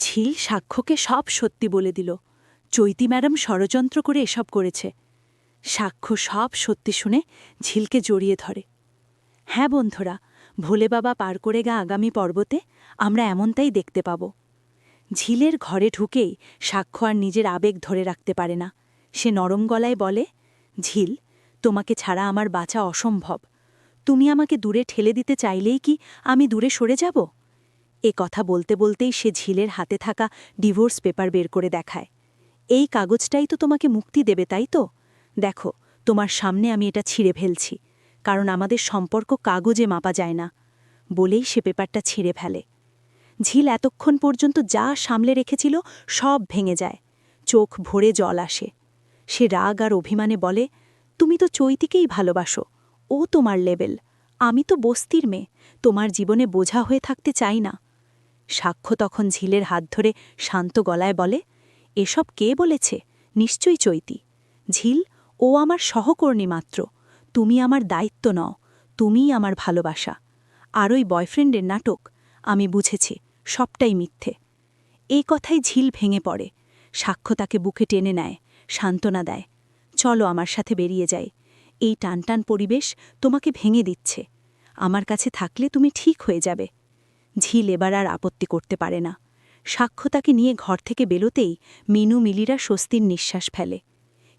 ঝিল সাক্ষ্যকে সব সত্যি বলে দিল। চৈতি ম্যাডাম ষড়যন্ত্র করে এসব করেছে। সাক্ষ্য সব সত্যি শুনে ঝিলকে জড়িয়ে ধরে। হ্যাঁ বন্ধুরা, ভোলে বাবা পার করে গা আগামী পর্বতে আমরা এমনটাই দেখতে পাব। ঝিলের ঘরে ঢুকেই সাক্ষ্য আর নিজের আবেগ ধরে রাখতে পারে না। সে নরম গলায় বলে, ঝিল, তোমাকে ছাড়া আমার বাঁচা অসম্ভব। তুমি আমাকে দূরে ঠেলে দিতে চাইলেই কি আমি দূরে সরে যাব? এ কথা বলতে বলতেই সে ঝিলের হাতে থাকা ডিভোর্স পেপার বের করে দেখায়। এই কাগজটাই তো তোমাকে মুক্তি দেবে, তাই তো? দেখো, তোমার সামনে আমি এটা ছিঁড়ে ফেলছি, কারণ আমাদের সম্পর্ক কাগজে মাপা যায় না, বলেই সে পেপারটা ছিঁড়ে ফেলে। ঝিল এতক্ষণ পর্যন্ত যা সামলে রেখেছিল সব ভেঙে যায়, চোখ ভরে জল আসে। সে রাগ আর অভিমানে বলে, তুমি তো চৈতিকেই ভালোবাসো, ও তোমার লেবেল, আমি তো বস্তির মেয়ে, তোমার জীবনে বোঝা হয়ে থাকতে চাই না। সাক্ষ্য তখন ঝিলের হাত ধরে শান্ত গলায় বলে, এসব কে বলেছে? নিশ্চয়ই চৈতি। ঝিল, ও আমার সহকর্মী মাত্র। তুমি আমার দায়িত্ব নও, তুমিই আমার ভালোবাসা। আর ওই বয়ফ্রেন্ডের নাটক, আমি বুঝেছি, সবটাই মিথ্যে। এই কথাই ঝিল ভেঙে পড়ে। সাক্ষ্য তাকে বুকে টেনে নেয়, সান্ত্বনা দেয়। চলো আমার সাথে বেরিয়ে যাই। এই টানটান পরিবেশ তোমাকে ভেঙে দিচ্ছে। আমার কাছে থাকলে তুমি ঠিক হয়ে যাবে। ঝিল এবার আর আপত্তি করতে পারে না। সাক্ষ্য তাকে নিয়ে ঘর থেকে বেরোতেই মিনু মিলিরা স্বস্তির নিঃশ্বাস ফেলে।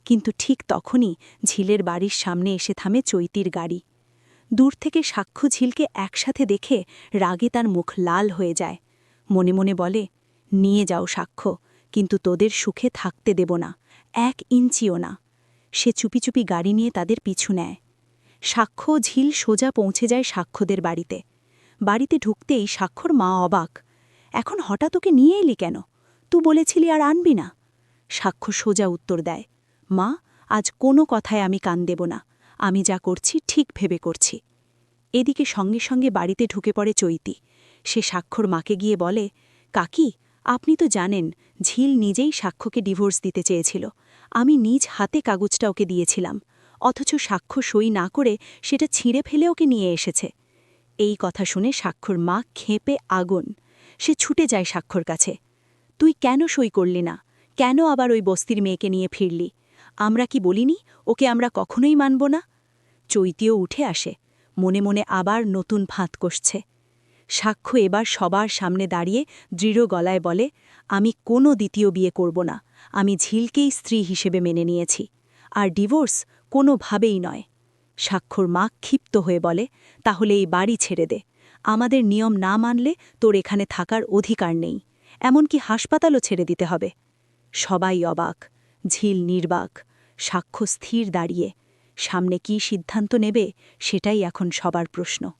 কিন্তু ঠিক তখনই ঝিলের বাড়ির সামনে এসে থামে চৈতির গাড়ি। দূর থেকে সাক্ষ্য ঝিলকে একসাথে দেখে রাগে তার মুখ লাল হয়ে যায়। মনে মনে বলে, নিয়ে যাও সাক্ষ্য, কিন্তু তোদের সুখে থাকতে দেব না, এক ইঞ্চিও না। সে চুপি চুপি গাড়ি নিয়ে তাদের পিছু নেয়। সাক্ষ্য ঝিল সোজা পৌঁছে যায় সাক্ষ্যদের বাড়িতে। বাড়িতে ঢুকতেই সাক্ষর মা অবাক। এখন হঠাৎ ওকে নিয়ে এলি কেন? তু বলেছিলি আর আনবি না। সাক্ষ্য সোজা উত্তর দেয়, মা, আজ কোনো কথায় আমি কান দেব না। আমি যা করছি ঠিক ভেবে করছি। এদিকে সঙ্গে সঙ্গে বাড়িতে ঢুকে পড়ে চৈতি। সে সাক্ষর মাকে গিয়ে বলে, কাকি, আপনি তো জানেন, ঝিল নিজেই সাক্ষ্যকে ডিভোর্স দিতে চেয়েছিল। আমি নিজ হাতে কাগজটা ওকে দিয়েছিলাম। অথচ সাক্ষ্য সই না করে সেটা ছিঁড়ে ফেলে ওকে নিয়ে এসেছে। এই কথা শুনে সাক্ষর মা খেপে আগুন। সে ছুটে যায় সাক্ষর কাছে। তুই কেন সই করলি না? কেন আবার ওই বস্তির মেয়েকে নিয়ে ফিরলি? আমরা কি বলিনি? ওকে আমরা কখনোই মানব না? চৈতিও উঠে আসে। মনে মনে আবার নতুন ফাঁত কষছে। সাক্ষ্য এবার সবার সামনে দাঁড়িয়ে দৃঢ় গলায় বলে, আমি কোনো দ্বিতীয় বিয়ে করব না। আমি ঝিলকেই স্ত্রী হিসেবে মেনে নিয়েছি। আর ডিভোর্স কোনোভাবেই নয়। স্বাক্ষর মা ক্ষিপ্ত হয়ে বলে, তাহলে এই বাড়ি ছেড়ে দে। আমাদের নিয়ম না মানলে তোর এখানে থাকার অধিকার নেই। এমনকি হাসপাতালও ছেড়ে দিতে হবে। সবাই অবাক, ঝিল নির্বাক, সাক্ষ্য স্থির দাঁড়িয়ে। সামনে কি সিদ্ধান্ত নেবে সেটাই এখন সবার প্রশ্ন।